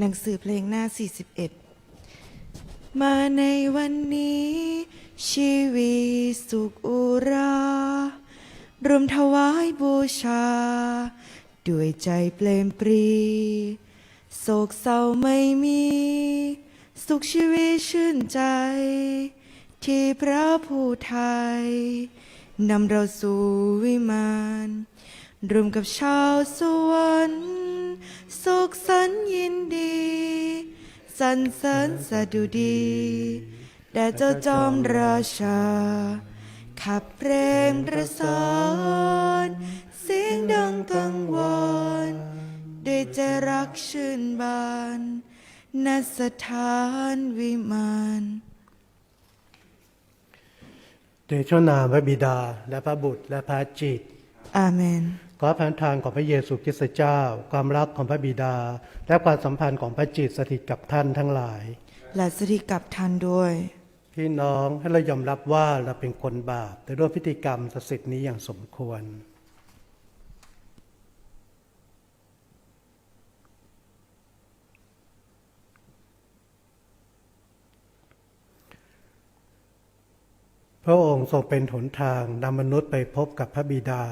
หนังสือเพลงหน้า 41 มาในวันนี้ ชีวิตสุขอุรารวมถวายบูชา ด้วยใจเปลมปรี โศกเศร้าไม่มี สุขชีวิตชื่นใจ ที่พระผู้ไทยนำเราสู่วิมานรวมกับชาวสวรรค์ สุขสันต์ยินดีสรรเสริญสดุดีแด่เจ้าจอมราชา ขับเพลงประสานเสียงดังกังวานด้วยใจรักชื่นบานณสถานวิมานเดชนามพระบิดาและพระบุตรและพระจิต อาเมน ขอพันทานของพระเยซูคริสต์เจ้า ความรักของพระบิดา และความสัมพันธ์ของพระจิตสถิตกับท่านทั้งหลาย และสถิตกับท่านด้วย พี่น้องให้เรายอมรับว่าเราเป็นคนบาปแต่ด้วยพฤติกรรมศักดิ์สิทธิ์นี้อย่างสมควรพระองค์ทรงเป็นหนทางนำมนุษย์ไปพบกับพระบิดา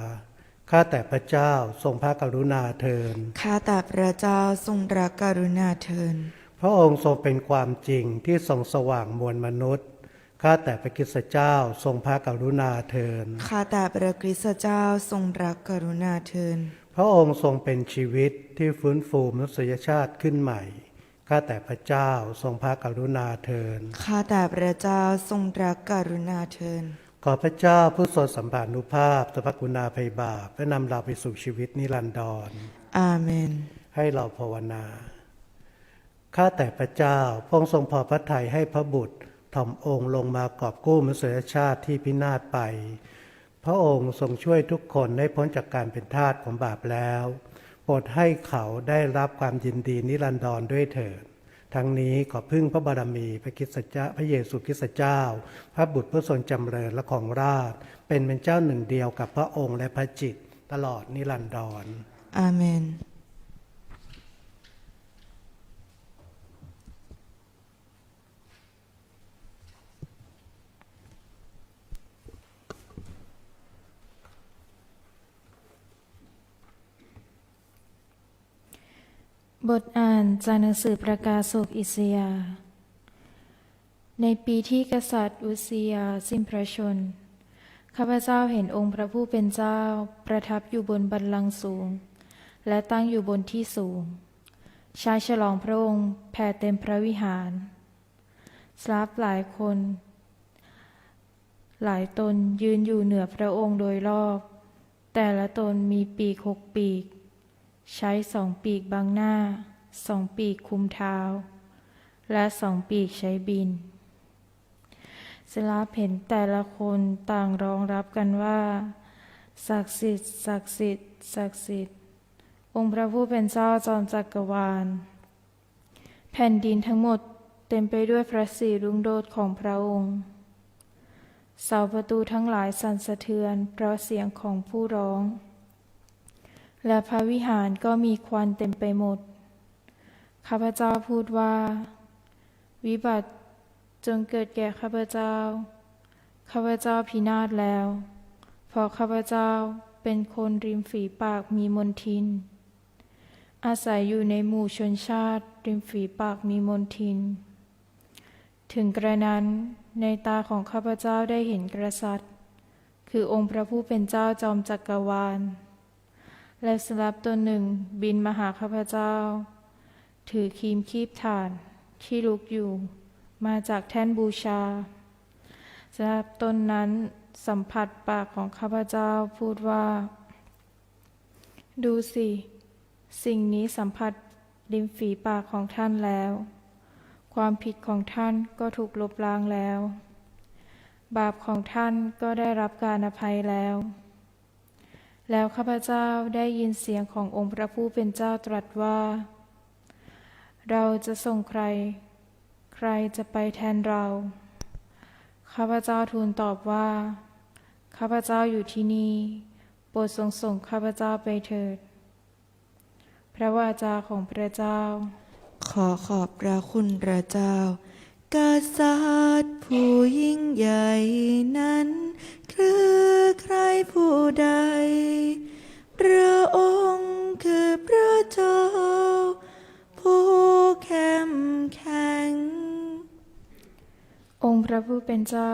ข้าแต่พระเจ้าทรงพระกรุณาเทิน ข้าแต่พระเจ้าทรงรักกรุณาเทิน พระองค์ทรงเป็นความจริงที่ทรงสว่างมวลมนุษย์ ข้าแต่พระคริสตเจ้าทรงพระกรุณาเทิน ข้าแต่พระคริสตเจ้าทรงรักกรุณาเทิน พระองค์ทรงเป็นชีวิตที่ฟื้นฟูมนุษยชาติขึ้นใหม่ ข้าแต่พระเจ้าทรงพระกรุณาเทิน ข้าแต่พระเจ้าทรงรักกรุณาเทินข อพระเจ้าผู้ทรงสัมผัสนุภาพสพระกรุณาภัยบาปและนำเราไปสู่ชีวิตนิรันดร อาเมน ให้เราภาวนา ข้าแต่พระเจ้าพระองค์ทรงพอพระทัยให้พระบุตรถ่อมองค์ลงมากอบกู้มนุษยชาติที่พินาศไป พระองค์ทรงช่วยทุกคนให้พ้นจากการเป็นทาสของบาปแล้ว โปรดให้เขาได้รับความยินดีนิรันดรด้วยเถิด ทั้งนี้ขอพึ่งพระบารมี พระคริสตเจ้าพระเยซูคริสต์เจ้า พระบุตรพระทรงจำเริญและของราช เป็นเป็นเจ้าหนึ่งเดียวกับพระองค์และพระจิต ตลอดนิรันดรอาเมน บทอ่านจากหนังสือประกาศโศกอิสยา ในปีที่กษัตริย์อุสยาสิ้นพระชน ข้าพเจ้าเห็นองค์พระผู้เป็นเจ้าประทับอยู่บนบัลลังก์สูง และตั้งอยู่บนที่สูง ชายฉลองพระองค์แผ่เต็มพระวิหารสลาฟหลายคน หลายตนยืนอยู่เหนือพระองค์โดยรอบ แต่ละตนมีปีกหกปีก ใช้สองปีกบังหน้า สองปีกคุมเท้า และสองปีกใช้บิน สลาเห็นแต่ละคนต่างร้องรับกันว่า ศักดิ์สิทธิ์ศักดิ์สิทธิ์ศักดิ์สิทธิ์ องค์พระผู้เป็นเจ้าจอมจักรวาล แผ่นดินทั้งหมดเต็มไปด้วยพระสิรุ่งโรจน์ของพระองค์เสาประตูทั้งหลายสั่นสะเทือนเพราะเสียงของผู้ร้อง และพระวิหารก็มีควันเต็มไปหมด ข้าพเจ้าพูดว่า วิบัติจงเกิดแก่ข้าพเจ้า ข้าพเจ้าพินาศแล้ว เพราะข้าพเจ้าเป็นคนริมฝีปากมีมนทิน อาศัยอยู่ในหมู่ชนชาติ ริมฝีปากมีมนทิน ถึงกระนั้นในตาของข้าพเจ้าได้เห็นกษัตคือองค์พระผู้เป็นเจ้าจอมจักรวาล และสลับตัวหนึ่งบินมาหาข้าพเจ้า ถือครีมคีบถ่านที่ลุกอยู่ มาจากแท่นบูชาสลับตนนั้นสัมผัสปากของข้าพเจ้าพูดว่า ดูสิ สิ่งนี้สัมผัสริมฝีปากของท่านแล้ว ความผิดของท่านก็ถูกลบล้างแล้ว บาปของท่านก็ได้รับการอภัยแล้ว แล้วข้าพเจ้าได้ยินเสียงขององค์พระผู้เป็นเจ้าตรัสว่า เราจะส่งใคร ใครจะไปแทนเรา ข้าพเจ้าทูลตอบว่า ข้าพเจ้าอยู่ที่นี่ โปรดทรงส่งข้าพเจ้าไปเถิด พระวาจาของพระเจ้า ขอขอบพระคุณพระเจ้ากษัตริย์ผู้ยิ่งใหญ่นั้น คือใครผู้ใด เจ้า ผู้เข้มแข็ง องค์พระผู้เป็นเจ้า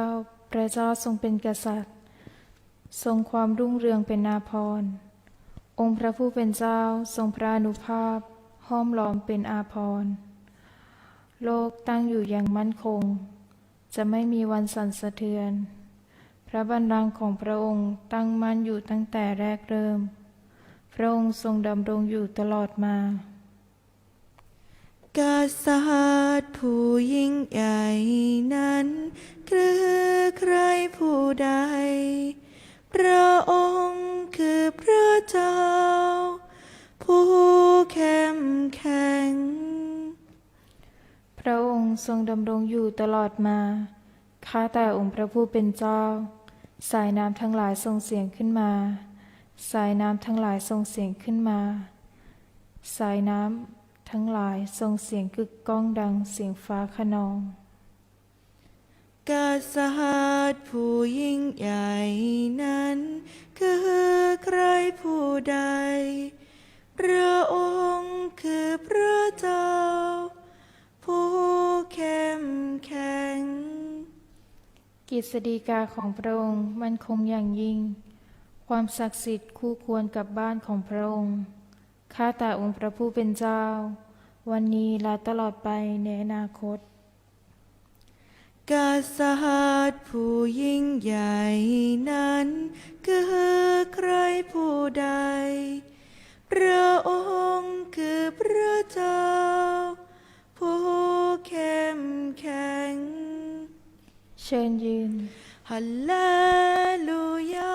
พระเจ้าทรงเป็นกษัตริย์ ทรงความรุ่งเรืองเป็นนาพร องค์พระผู้เป็นเจ้าทรงพระอนุภาพ ห้อมล้อมเป็นอาภรโลกตั้งอยู่อย่างมั่นคง จะไม่มีวันสั่นสะเทือน พระบัลลังก์ของพระองค์ตั้งมั่นอยู่ตั้งแต่แรกเริ่ม พระองค์ทรงดำรงอยู่ตลอดมา กษัตริย์ผู้ยิ่งใหญ่นั้นคือใครผู้ใด พระองค์คือพระเจ้า ผู้เข้มแข็ง พระองค์ทรงดำรงอยู่ตลอดมา ข้าแต่องค์พระผู้เป็นเจ้า สายน้ำทั้งหลายส่งเสียงขึ้นมา สายน้ำทั้งหลายส่งเสียงขึ้นมา สายน้ำทั้งหลายส่งเสียงกึกก้องดังเสียงฟ้าขนองกษัตริย์ผู้ยิ่งใหญ่นั้น คือใครผู้ใด พระองค์คือพระเจ้า ผู้เข้มแข็ง กิจสดีกาของพระองค์มันคงอย่างยิ่ง ความศักดิ์สิทธิ์คู่ควรกับบ้านของพระองค์ ข้าแต่องค์พระผู้เป็นเจ้า วันนี้และตลอดไปในอนาคตกษัตริย์ผู้ยิ่งใหญ่นั้น คือใครผู้ใด พระองค์คือพระเจ้า ผู้เข้มแข็ง เชิญยืนฮัลเลลูยา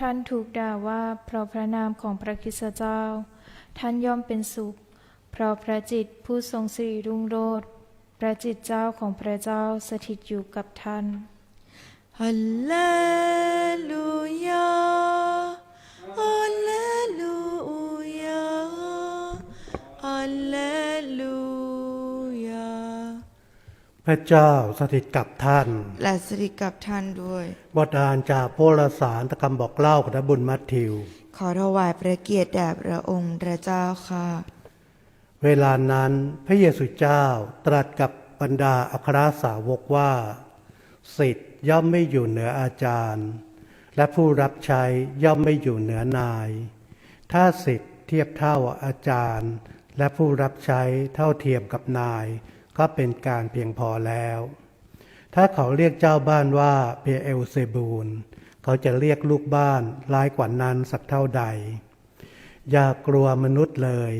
ท่านถูกด่าว่าเพราะพระนามของพระคริสตเจ้า ท่านย่อมเป็นสุข เพราะพระจิตผู้ทรงสิริรุ่งโรจน์พระจิตเจ้าของพระเจ้าสถิตอยู่กับท่านฮัลเลลูยาฮัลเลลูยาฮัลเล พระเจ้าสถิตกับท่าน และสถิตกับท่านด้วยบทอ่านจากโพลสารตะคำบอกเล่าของพระบุญมัทธิว ขอถวายพระเกียรติแด่พระองค์พระเจ้าค่ะ เวลานั้นพระเยซูเจ้าตรัสกับบรรดาอัครสาวกว่าสิทธิ์ย่อมไม่อยู่เหนืออาจารย์ และผู้รับใช้ย่อมไม่อยู่เหนือนาย ถ้าสิทธิ์เทียบเท่าอาจารย์ และผู้รับใช้เท่าเทียมกับนาย ก็เป็นการเพียงพอแล้ว ถ้าเขาเรียกเจ้าบ้านว่าเปียเอลเซบูลเขาจะเรียกลูกบ้านร้ายกว่านั้นสักเท่าใด อย่ากลัวมนุษย์เลย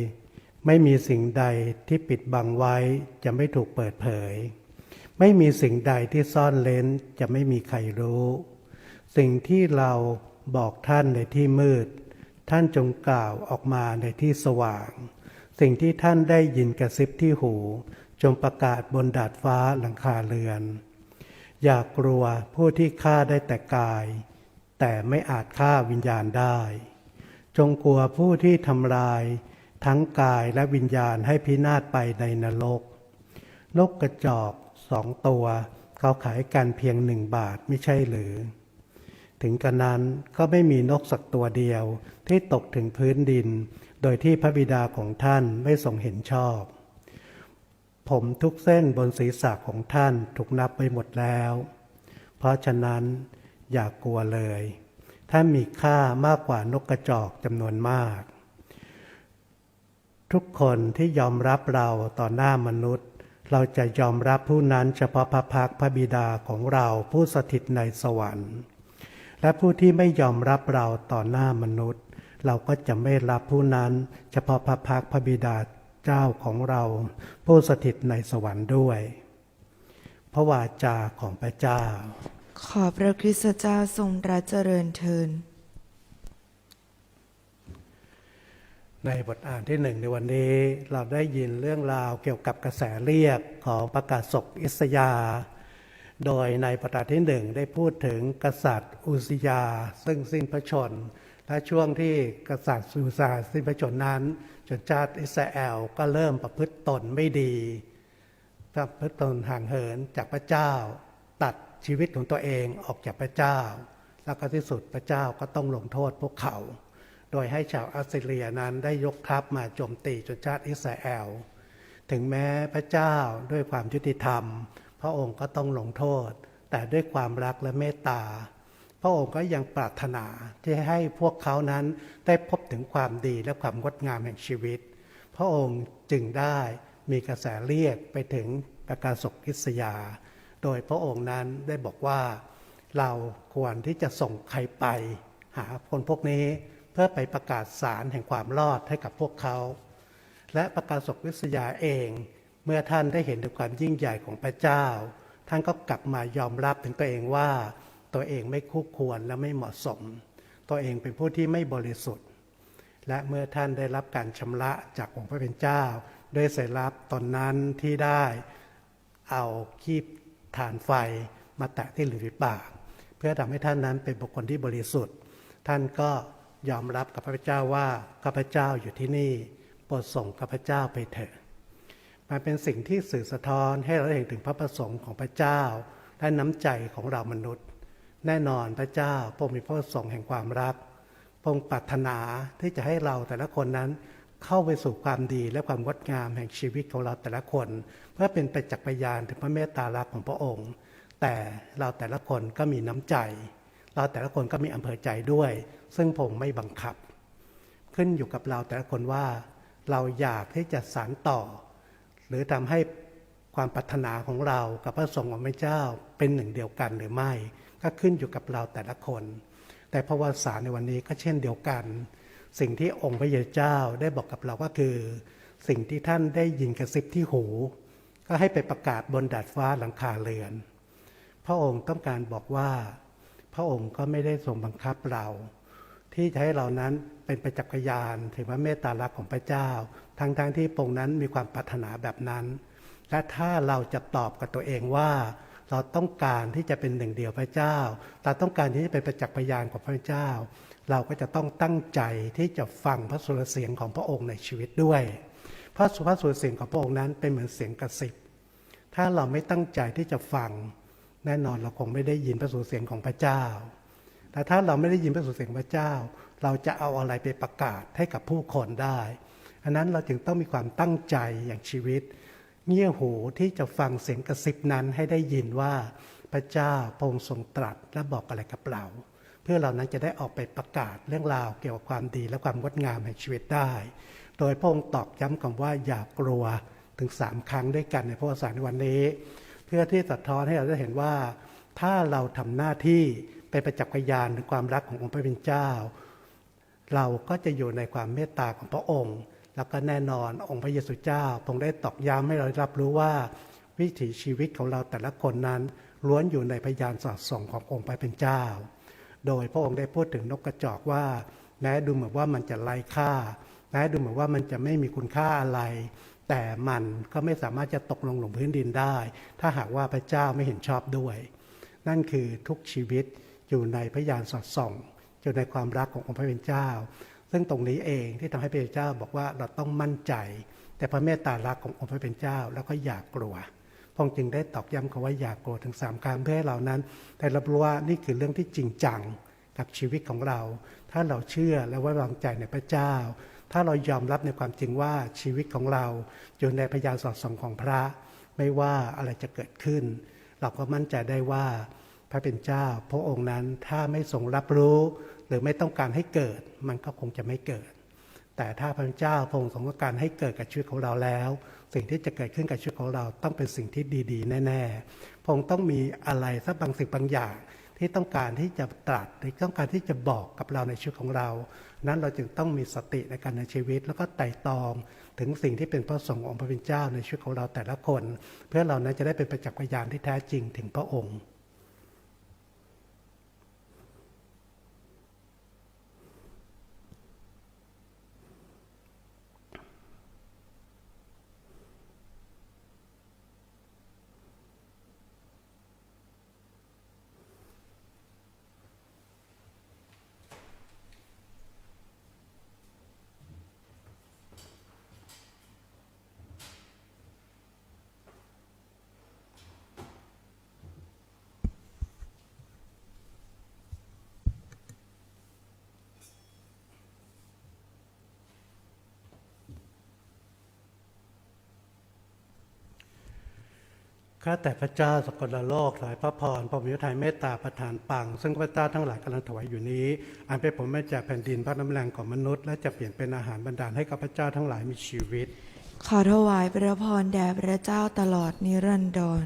ไม่มีสิ่งใดที่ปิดบังไว้จะไม่ถูกเปิดเผย ไม่มีสิ่งใดที่ซ่อนเล้นจะไม่มีใครรู้ สิ่งที่เราบอกท่านในที่มืด ท่านจงกล่าวออกมาในที่สว่าง สิ่งที่ท่านได้ยินกระซิบที่หู จงประกาศบนดาดฟ้าหลังคาเรือน อย่ากลัวผู้ที่ฆ่าได้แต่กาย แต่ไม่อาจฆ่าวิญญาณได้ จงกลัวผู้ที่ทำลายทั้งกายและวิญญาณให้พินาศไปในนรกนกกระจอกสองตัวเขาขายกันเพียงหนึ่งบาทไม่ใช่หรือ ถึงกระนั้นก็ไม่มีนกสักตัวเดียวที่ตกถึงพื้นดิน โดยที่พระบิดาของท่านไม่ทรงเห็นชอบ ผมทุกเส้นบนศีรษะของท่านถูกนับไปหมดแล้ว เพราะฉะนั้นอย่ากกลัวเลย ท่านมีค่ามากกว่านกกระจอกจำนวนมาก ทุกคนที่ยอมรับเราต่อหน้ามนุษย์ เราจะยอมรับผู้นั้นเฉพาะพระพักพระบิดาของเราผู้สถิตในสวรรค์ และผู้ที่ไม่ยอมรับเราต่อหน้ามนุษย์ เราก็จะไม่รับผู้นั้นเฉพาะพระพักพระบิดา เจ้าของเราผู้สถิตในสวรรค์ด้วย พระวาจาของพระเจ้า ขอพระคริสตเจ้าทรงรัชเจริญเทินในบทอ่านที่หนึ่งในวันนี้เราได้ยินเรื่องราวเกี่ยวกับกระแสเรียกของประกาศศกอิสยาห์โดยในประดาที่หนึ่งได้พูดถึงกษัตริย์อุซิยา ซึ่งสิ้นพระชนม์และช่วงที่กษัตริย์อุซาสิ้นพระชนม์นั้น ชนชาติอิสราเอลก็เริ่มประพฤติตนไม่ดีประพฤติตนห่างเหินจากพระเจ้า ตัดชีวิตของตัวเองออกจากพระเจ้า แล้วก็ที่สุดพระเจ้าก็ต้องลงโทษพวกเขา โดยให้ชาวอัสเรียนั้นได้ยกทัพมาโจมตีชนชาติอิสราเอลถึงแม้พระเจ้าด้วยความยุติธรรม พระองค์ก็ต้องลงโทษ แต่ด้วยความรักและเมตตา พระองค์ก็ยังปรารถนาที่ให้พวกเขานั้นได้พบถึงความดีและความงดงามแห่งชีวิต พระองค์จึงได้มีกระแสเรียกไปถึงประกาศกกิษยา โดยพระองค์นั้นได้บอกว่าเราควรที่จะส่งใครไป หาคนพวกนี้เพื่อไปประกาศสารแห่งความรอดให้กับพวกเขา และประกาศกวิทยาเอง เมื่อท่านได้เห็นถึงความยิ่งใหญ่ของพระเจ้า ท่านก็กลับมายอมรับถึงตัวเองว่า ตัวเองไม่คู่ควรและไม่เหมาะสม ตัวเองเป็นผู้ที่ไม่บริสุทธิ์ และเมื่อท่านได้รับการชำระจากองค์พระเป็นเจ้า ด้วยสายลับตอนนั้นที่ได้เอาคีบฐานไฟมาแตะที่ริมฝีปาก เพื่อทำให้ท่านนั้นเป็นบุคคลที่บริสุทธิ์ ท่านก็ยอมรับกับพระเจ้าว่าข้าพเจ้าอยู่ที่นี่โปรดส่งข้าพเจ้าไปเถอะมันเป็นสิ่งที่สื่อสะท้อนให้เราเห็นถึงพระประสงค์ของพระเจ้าและน้ำใจของเรามนุษย์ แน่นอนพระเจ้าพระองค์มีพระประสงค์แห่งความรักพงค์ปรารถนาที่จะให้เราแต่ละคนนั้นเข้าไปสู่ความดีและความงดงามแห่งชีวิตของเราแต่ละคน เพื่อเป็นไปจักษ์พยานถึงพระเมตตารักของพระองค์ แต่เราแต่ละคนก็มีน้ำใจ เราแต่ละคนก็มีอำเภอใจด้วย ซึ่งผมไม่บังคับ ขึ้นอยู่กับเราแต่ละคนว่า เราอยากที่จะสานต่อ หรือทำให้ ความปรารถนาของเรากับพระสงฆ์ของพระเจ้าเป็นหนึ่งเดียวกันหรือไม่ ก็ขึ้นอยู่กับเราแต่ละคน แต่พระวสารในวันนี้ก็เช่นเดียวกัน สิ่งที่องค์พระเยซูเจ้าได้บอกกับเราก็คือ สิ่งที่ท่านได้ยินกระซิบที่หู ก็ให้ไปประกาศบนดาดฟ้าหลังคาเรือน พระองค์ต้องการบอกว่า พระองค์ก็ไม่ได้ทรงบังคับเรา ที่จะให้เรานั้นเป็นประจักษ์พยานถึงพระเมตตาลักของพระเจ้าทั้งๆทที่พระองนั้นมีความปรารถนาแบบนั้น และถ้าเราจะตอบกับตัวเองว่า เราต้องการที่จะเป็นหนึ่งเดียวพระเจ้า เราต้องการที่จะเป็นประจักษ์พยานของพระเจ้า เราก็จะต้องตั้งใจที่จะฟังพระสุรเสียงของพระองค์ในชีวิตด้วยพระสุภาพสุรเสียงของพระองค์นั้นเป็นเหมือนเสียงกระซิบ ถ้าเราไม่ตั้งใจที่จะฟัง แน่นอนเราคงไม่ได้ยินพระสุรเสียงของพระเจ้า แต่ถ้าเราไม่ได้ยินพระสุรเสียงพระเจ้า เราจะเอาอะไรไปประกาศให้กับผู้คนได้อันนั้นเราจึงต้องมีความตั้งใจอย่างชีวิต เงี่ยหูที่จะฟังเสียงกระซิบนั้นให้ได้ยินว่าพระเจ้าพระองค์ทรงตรัสและบอกอะไรกับเรา เพื่อเรานั้นจะได้ออกไปประกาศเรื่องราวเกี่ยวกับความดีและความงดงามแห่งชีวิตได้ โดยพระองค์ตอกย้ำคำว่าอย่ากลัวถึงสามครั้งด้วยกันในพระวสารในวันนี้ เพื่อที่สะท้อนให้เราได้เห็นว่า ถ้าเราทำหน้าที่เป็นประจักษ์พยานถึงความรักขององค์พระผู้เป็นเจ้า เราก็จะอยู่ในความเมตตาของพระองค์ แล้วก็แน่นอนองค์พระเยซูเจ้าทรงได้ตอกย้ำให้เรารับรู้ว่า วิถีชีวิตของเราแต่ละคนนั้นล้วนอยู่ในพยานสอดส่องขององค์พระเป็นเจ้า โดยพระองค์ได้พูดถึงนกกระจอกว่า แม้ดูเหมือนว่ามันจะไร้ค่า แม้ดูเหมือนว่ามันจะไม่มีคุณค่าอะไร แต่มันก็ไม่สามารถจะตกลงหลงพื้นดินได้ ถ้าหากว่าพระเจ้าไม่เห็นชอบด้วย นั่นคือทุกชีวิตอยู่ในพยานสอดส่องอยู่ในความรักขององค์พระเป็นเจ้า ซึ่งตรงนี้เองที่ทำให้พระเจ้าบอกว่าเราต้องมั่นใจ แต่พระเมตตารักขององค์พระเป็นเจ้าแล้วก็อย่ากกลัวพระองจึงได้ตอกย้ำคำว่าอย่ากกลัวถึงสามคราเพื่อให้เรานั้น แต่รับรู้ว่านี่คือเรื่องที่จริงจังกับชีวิตของเรา ถ้าเราเชื่อและไว้วางใจในพระเจ้า ถ้าเรายอมรับในความจริงว่าชีวิตของเราอยู่ในพยานสอดส่องของพระ ไม่ว่าอะไรจะเกิดขึ้น เราก็มั่นใจได้ว่าพระเป็นเจ้า พระองค์นั้นถ้าไม่ทรงรับรู้ รือไม่ต้องการให้เกิด มันก็คงจะไม่เกิด แต่ถ้าพระเจ้าพระองค์ทรงต้องการให้เกิดกับชีวิตของเราแล้ว สิ่งที่จะเกิดขึ้นกับชีวิตของเราต้องเป็นสิ่งที่ดี ๆ แน่ๆพระองค์ต้องมีอะไรสักบางสิ่งบางอย่างที่ต้องการที่จะตรัสหรือต้องการที่จะบอกกับเราในชีวิตของเรา นั้นเราจึงต้องมีสติในการในชีวิต แล้วก็ไต่ตอง ถึงสิ่งที่เป็นพระสงฆ์องค์พระเป็นเจ้าในชีวิตของเราแต่ละคน เพื่อเรานั้นจะได้เป็นประจักษ์พยานที่แท้จริงถึงพระองค์ ข้าแต่พระเจ้าสกลโลกสายพระพรพระมิตรไทยเมตตาประทานปัง ซึ่งพระเจ้าทั้งหลายกำลังถวายอยู่นี้ อันเป็นผลมาจากแผ่นดินพระน้ำแรงของมนุษย์ และจะเปลี่ยนเป็นอาหารบรรดาลให้กับพระเจ้าทั้งหลายมีชีวิต ขอถวายพระพรแด่พระเจ้าตลอดนิรันดร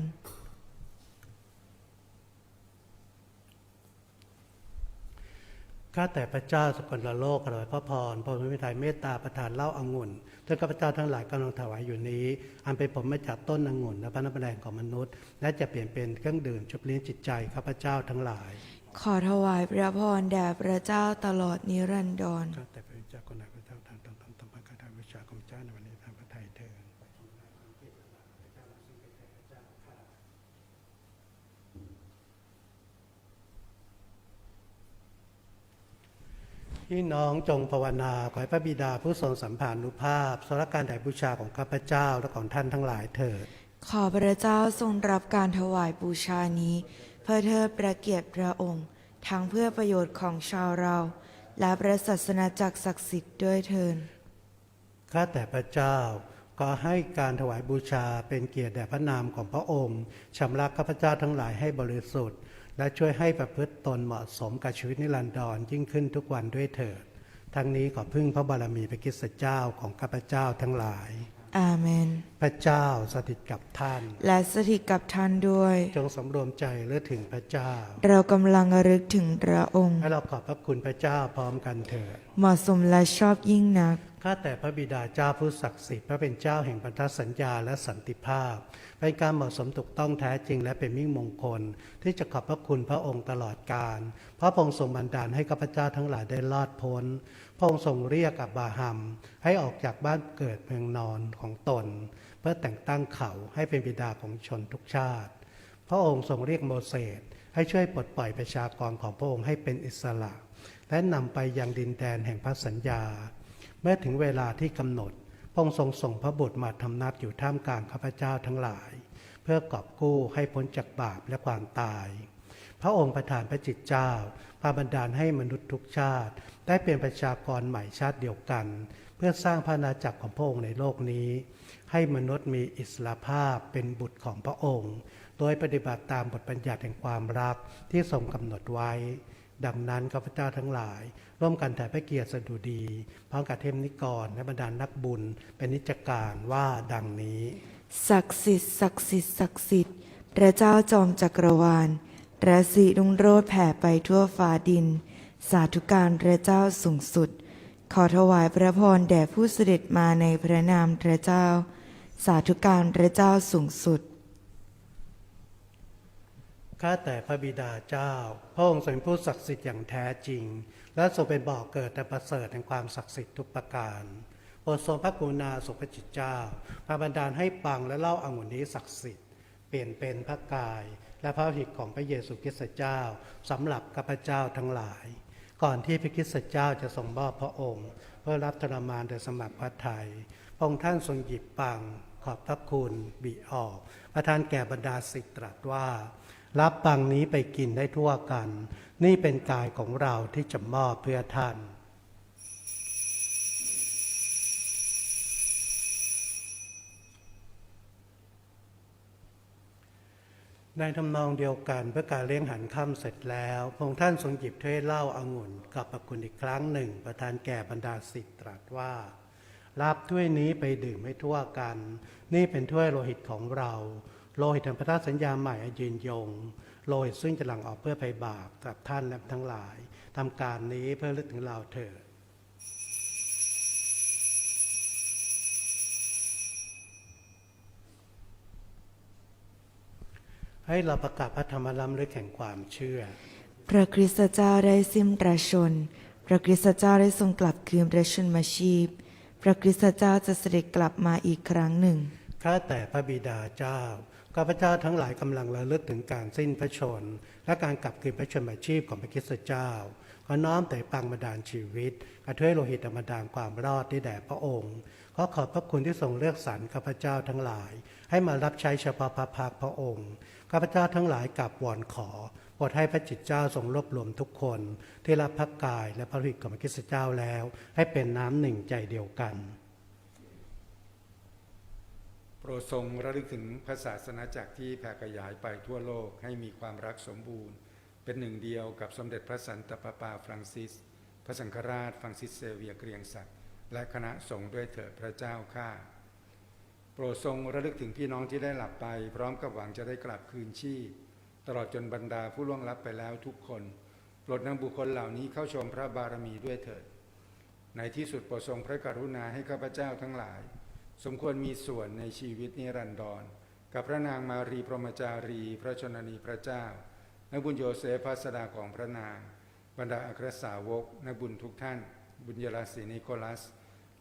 ข้าแต่พระเจ้าสกลโลกอร่อยพระพรพระมิตรไทยเมตตาประทานเล่าองุ่นท่านข้าพเจ้าทั้งหลายกำลังถวายอยู่นี้ อันเป็นผลมาจากต้นองุ่นและพระนับแรงของมนุษย์ และจะเปลี่ยนเป็นเครื่องดื่มชุบเลี้ยงจิตใจข้าพเจ้าทั้งหลาย ขอถวายพระพรแด่พระเจ้าตลอดนิรันดร ข้าแต่พระเจ้าคนไหนพระเจ้าทางตรงตรงตรงพระคาถาวิชาของเจ้าในวันนี้ทางพระไทยเถิด พี่น้องจงภาวนาขอให้พระบิดาผู้ทรงสัมพันธุภาพสรการแด่บูชาของข้าพเจ้าและของท่านทั้งหลายเถิด ขอพระเจ้าทรงรับการถวายบูชานี้ เพื่อเทิดประเกียรติพระองค์ ทั้งเพื่อประโยชน์ของชาวเรา และพระศาสนาจักรศักดิ์สิทธิ์ด้วยเทินข้าแต่พระเจ้าก็ให้การถวายบูชาเป็นเกียรติแด่พระนามของพระองค์ชำระข้าพเจ้าทั้งหลายให้บริสุทธิ์ และช่วยให้ประพฤติตนเหมาะสมกับชีวิตนิรันดรยิ่งขึ้นทุกวันด้วยเถิด ทั้งนี้ขอพึ่งพระบารมีพระคริสตเจ้าของข้าพเจ้าทั้งหลาย อาเมน พระเจ้าสถิตกับท่าน และสถิตกับท่านด้วย จงสำรวมใจเลือถึงพระเจ้า เรากำลังระลึกถึงพระองค์ ให้เราขอบพระคุณพระเจ้าพร้อมกันเถิด เหมาะสมและชอบยิ่งนัก ข้าแต่พระบิดาเจ้าผู้ศักดิ์สิทธิ์พระเป็นเจ้าแห่งพันธสัญญาและสันติภาพ เป็นการเหมาะสมถูกต้องแท้จริงและเป็นมิ่งมงคล ที่จะขอบพระคุณพระองค์ตลอดกาลพระพระองค์ทรงบันดาลให้ข้าพเจ้าทั้งหลายได้รอดพ้น พระองค์ทรงเรียกอับบาฮัม ให้ออกจากบ้านเกิดเมืองนอนของตน เพื่อแต่งตั้งเขาให้เป็นบิดาของชนทุกชาติ พระองค์ทรงเรียกโมเสสให้ช่วยปลดปล่อยประชากรของพระองค์ให้เป็นอิสระ และนำไปยังดินแดนแห่งพระสัญญา มื่อถึงเวลาที่กำหนดพระองค์ทรงส่งพระบุตรมาทำนัดอยู่ท่ามกลางข้าพเจ้าทั้งหลาย เพื่อกอบกู้ให้พ้นจากบาปและความตาย พระองค์ประทานพระจิตเจ้าพาบันดาลให้มนุษย์ทุกชาติ ได้เป็นประชากรใหม่ชาติเดียวกัน เพื่อสร้างพระอาณาจักรของพระองค์ในโลกนี้ ให้มนุษย์มีอิสระภาพเป็นบุตรของพระองค์ โดยปฏิบัติตามบทบัญญัติแห่งความรักที่ทรงกำหนดไว้ ดังนั้นข้าพเจ้าทั้งหลาย ร่วมกันถ่ายพระเกียรติสดุดีพร้อมกับเทพนิกรและบรรดานักบุญ เป็นนิจการว่าดังนี้ ศักดิ์สิทธิ์ศักดิ์สิทธิ์ศักดิ์สิทธิ์พระเจ้าจอมจักรวาลราศีรุ่งโรจน์แผ่ไปทั่วฟ้าดิน สาธุการพระเจ้าสูงสุด ขอถวายพระพรแด่ผู้เสด็จมาในพระนามพระเจ้า สาธุการพระเจ้าสูงสุด ข้าแต่พระบิดาเจ้า พระองค์ทรงเป็นผู้ศักดิ์สิทธิ์อย่างแท้จริง และทรงเป็นบ่อกเกิดแต่ประเสริฐแห่งความศักดิ์สิทธิ์ทุกประการโปรดทรงพระกรุณาสุขพระจิตเจ้าพาบันดาลให้ปังและเล่าอังุ่นนี้ศักดิ์สิทธิ์เปลี่ยนเป็นพระกาย และพระหิตของพระเยซูคริสต์เจ้าสำหรับข้าพเจ้าทั้งหลาย ก่อนที่พระคริสต์เจ้าจะทรงมอบพระองค์ เพื่อรับทรมานโดยสมัครพระทัยพระองค์ท่านทรงหยิบปังขอบพระคุณบิออกประทานแก่บรรดาศิษย์ตรัสว่า รับปังนี้ไปกินได้ทั่วกัน นี่เป็นกายของเราที่จะมอบเพื่อท่านในทำนองเดียวกันเพื่อการเลี้ยงหันค่ำเสร็จแล้วพระองค์ท่านทรงหยิบถ้วยเหล้าอางุ่นกลับประคุณอีกครั้งหนึ่ง ประทานแก่บรรดาศิษย์ตรัสว่า รับถ้วยนี้ไปดื่มให้ทั่วกัน นี่เป็นถ้วยโลหิตของเรา โลหิตแห่งพระสัญญาใหม่อันยืนยง โลหิตซึ่งจะหลั่งออกเพื่อภัยบาปกับท่านและทั้งหลายทำการนี้เพื่อลึกถึงเราเถิดให้เราประกาศพระธรรมล้ำลึกแห่งความเชื่อ พระคริสตเจ้าได้สิ้นประชน พระคริสตเจ้าได้ทรงกลับคืนพระชนมาชีพ พระคริสตเจ้าจะเสด็จกลับมาอีกครั้งหนึ่ง ข้าแต่พระบิดาเจ้า ข้าพเจ้าทั้งหลายกำลังระลึกถึงการสิ้นพระชน และการกลับคืนพระชนมาชีพของพระคิสตเจ้าขอน้อมแต่ปังมาดาลชีวิตกระถ้วยโลหิตธรรมดาลความรอดที่แด่พระองค์ ขอขอบพระคุณที่ทรงเลือกสรรข้าพเจ้าทั้งหลาย ให้มารับใช้เฉพาะพระพักพระองค์ข้าพเจ้าทั้งหลายกลับวอนขอโปรดให้พระจิตเจ้าทรงรวบรวมทุกคน ที่รับพระกายและพระฤทธิ์ของพระคิสตเจ้าแล้ว ให้เป็นน้ำหนึ่งใจเดียวกัน รดทรงระลึกถึงพระศาสนาจักรที่แผ่ขยายไปทั่วโลกให้มีความรักสมบูรณ์ เป็นหนึ่งเดียวกับสมเด็จพระสันตะปาปาฟรังซิส พระสังฆราชฟรังซิสเซเวียเกรียงศักดิ์และคณะสงฆ์ด้วยเถิดพระเจ้าข้าโปรดทรงระลึกถึงพี่น้องที่ได้หลับไป พร้อมกับหวังจะได้กลับคืนชีพตลอดจนบรรดาผู้ล่วงลับไปแล้วทุกคนโปรดนำบุคคลเหล่านี้เข้าชมพระบารมีด้วยเถิด ในที่สุดโปรดทรงพระกรุณาให้ข้าพเจ้าทั้งหลาย สมควรมีส่วนในชีวิตนิรันดร กับพระนางมารีพรหมจารี พระชนนีพระเจ้านักบุญโยเซฟพัสดาของพระนาง บรรดาอัครสาวกนักบุญทุกท่าน บุญยราศีนิโคลัส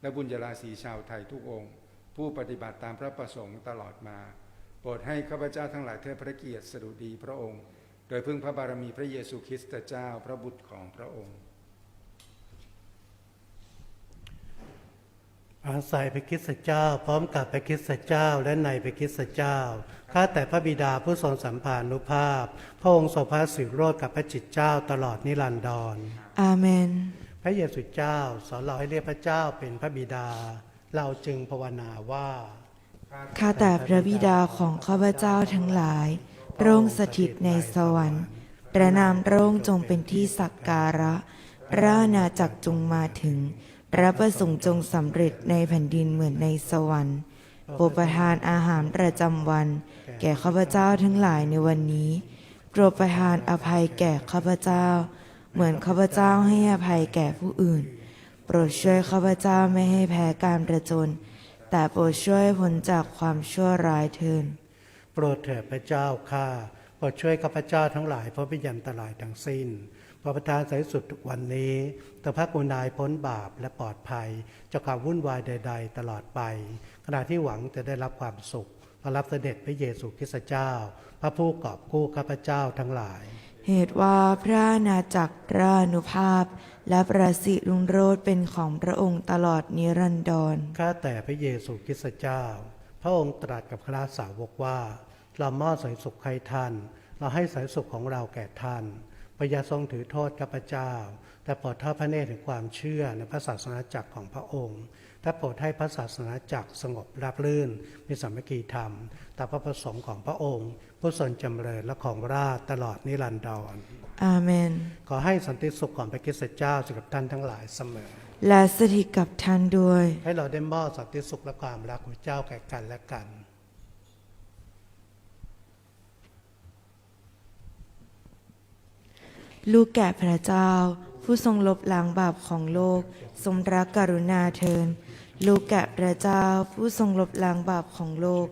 และบุญยราศีชาวไทยทุกองค์ ผู้ปฏิบัติตามพระประสงค์ตลอดมา โปรดให้ข้าพเจ้าทั้งหลายเทิดพระเกียรติสดุดีพระองค์ โดยพึ่งพระบารมีพระเยซูคริสต์เจ้าพระบุตรของพระองค์ อาศัยพระคริสตเจ้า พร้อมกับพระคริสตเจ้า และในพระคริสตเจ้าข้าแต่พระบิดาผู้ทรงสัมภานุภาพ พระองค์ทรงพระสิริโรธกับพระจิตเจ้าตลอดนิรันดรอาเมน พระเยซูเจ้าสอนเราให้เรียกพระเจ้าเป็นพระบิดา เราจึงภาวนาว่าข้าแต่พระบิดาของข้าพเจ้าทั้งหลายพระองค์สถิตในสวรรค์ประนามพระองค์จงเป็นที่สักการะพระอาณาจักรจงมาถึง พระประสงค์จงสำเร็จในแผ่นดินเหมือนในสวรรค์โปรดประทานอาหารประจำวัน แก่ข้าพเจ้าทั้งหลายในวันนี้ โปรดประทานอภัยแก่ข้าพเจ้า เหมือนข้าพเจ้าให้อภัยแก่ผู้อื่น โปรดช่วยข้าพเจ้าไม่ให้แพ้การประจน แต่โปรดช่วยพ้นจากความชั่วร้ายเถิดโปรดเถิดพระเจ้าข้าโปรดช่วยข้าพเจ้าทั้งหลายเพราะพิยันตรายทั้งสิ้น พระประทานสายสุดทุกวันนี้แต่พระกุณายพ้นบาปและปลอดภัยจากความวุ่นวายใด ๆ ตลอดไป ขณะที่หวังจะได้รับความสุขพระรับเสด็จพระเยซูคริสต์เจ้า พระผู้กอบกู้ข้าพเจ้าทั้งหลาย เหตุว่าพระอาณาจักรพระอานุภาพ และประสิทธิ์ลุงโรดเป็นของพระองค์ตลอดนิรันดรข้าแต่พระเยซูคริสต์เจ้า พระองค์ตรัสกับคณะสาวกว่า เรามอบสายสุขให้ท่าน เราให้สายสุขของเราแก่ท่าน พระยาทรงถือโทษข้าพเจ้า แต่โปรดทอดพระเนตรถึงความเชื่อในพระศาสนาจักรของพระองค์และโปรดให้พระศาสนาจักรสงบราบรื่น มีสามัคคีธรรมตามพระประสงค์ของพระองค์ ผู้ทรงจำเริญและของราชตลอดนิรันดรอาเมน ขอให้สันติสุขของพระคริสตเจ้าสถิตกับท่านทั้งหลายเสมอ และสถิตกับท่านด้วย ให้เราได้มอบสันติสุขและความรักของพระเจ้าแก่กันและกัน ลูกแก่พระเจ้า ผู้ทรงลบล้างบาปของโลก ทรงรักกรุณาเทิน ลูกแก่พระเจ้า ผู้ทรงลบล้างบาปของโลก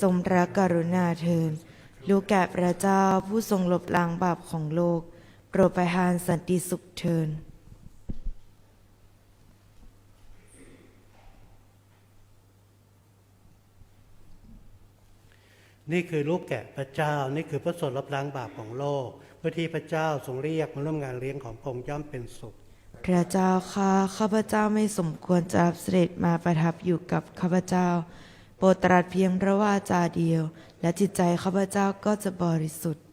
ทรงรักกรุณาเทิน ลูกแก่พระเจ้า ผู้ทรงลบล้างบาปของโลก โปรดประทานสันติสุขเทินนี่คือลูกแกะพระเจ้า นี่คือพระสดรับล้างบาปของโลก พื่อที่พระเจ้าทรงเรียกมาร่วมงานเลี้ยงของพระองค์ย่อมเป็นสุข พระเจ้าข้าข้าพเจ้าไม่สมควรจะรับเสด็จมาประทับอยู่กับข้าพเจ้า โปรดตรัสเพียงพระวาจาเดียว และจิตใจข้าพเจ้าก็จะบริสุทธิ์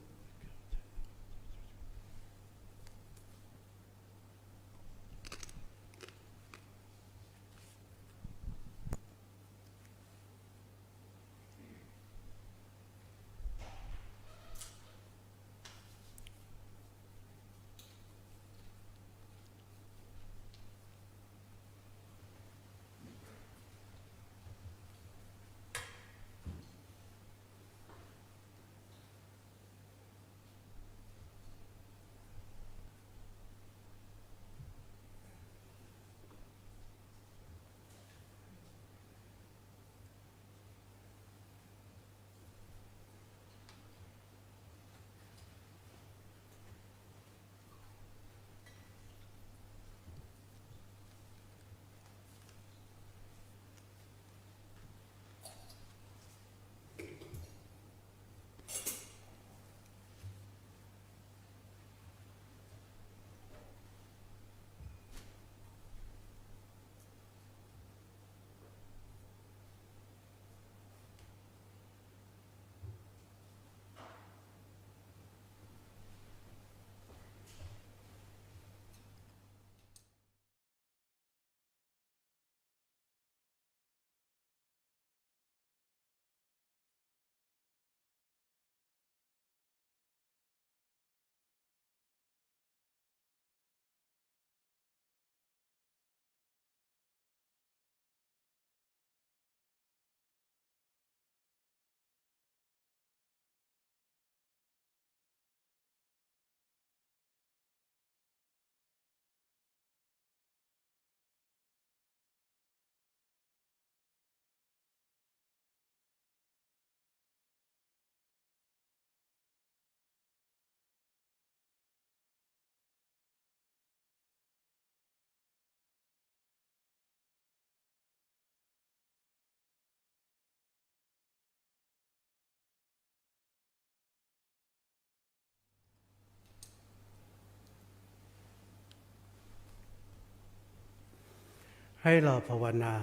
ให้เราภาวนา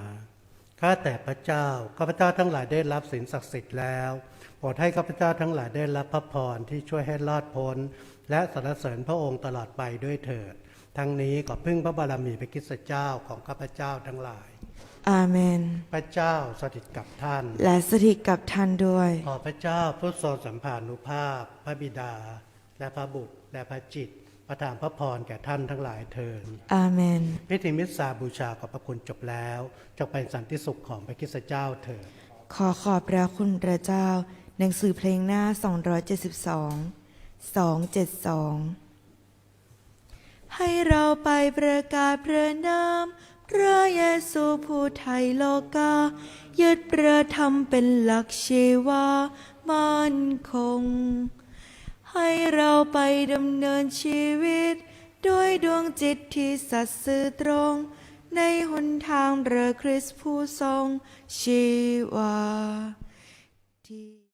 ข้าแต่พระเจ้า ข้าพเจ้าทั้งหลายได้รับศีลศักดิ์สิทธิ์แล้วโปรดให้ข้าพเจ้าทั้งหลายได้รับพระพรที่ช่วยให้รอดพ้น และสรรเสริญพระองค์ตลอดไปด้วยเถิด ทั้งนี้ขอพึ่งพระบารมีพระคริสตเจ้าของข้าพเจ้าทั้งหลาย อาเมน พระเจ้าสถิตกับท่าน และสถิตกับท่านด้วย ขอพระเจ้าผู้ทรงสัมภานุภาพ พระบิดา และพระบุตรและพระจิต ประทานพระพรแก่ท่านทั้งหลายเถิดอาเมน พิธีมิสซาบูชาขอบพระคุณจบแล้วจงเป็นสันติสุขของพระคริสตเจ้าเถิดขอขอบพระคุณพระเจ้า หนังสือเพลงหน้า 272 272 ให้เราไปประกาศพระนามพระเยซูผู้ไทยโลกา ยึดประธรรมเป็นหลักชีวามั่นคง ให้เราไปดำเนินชีวิต ด้วยดวงจิตที่สัตย์ซื่อตรง ในหนทางเรือคริสต์ผู้ทรงชีวาที่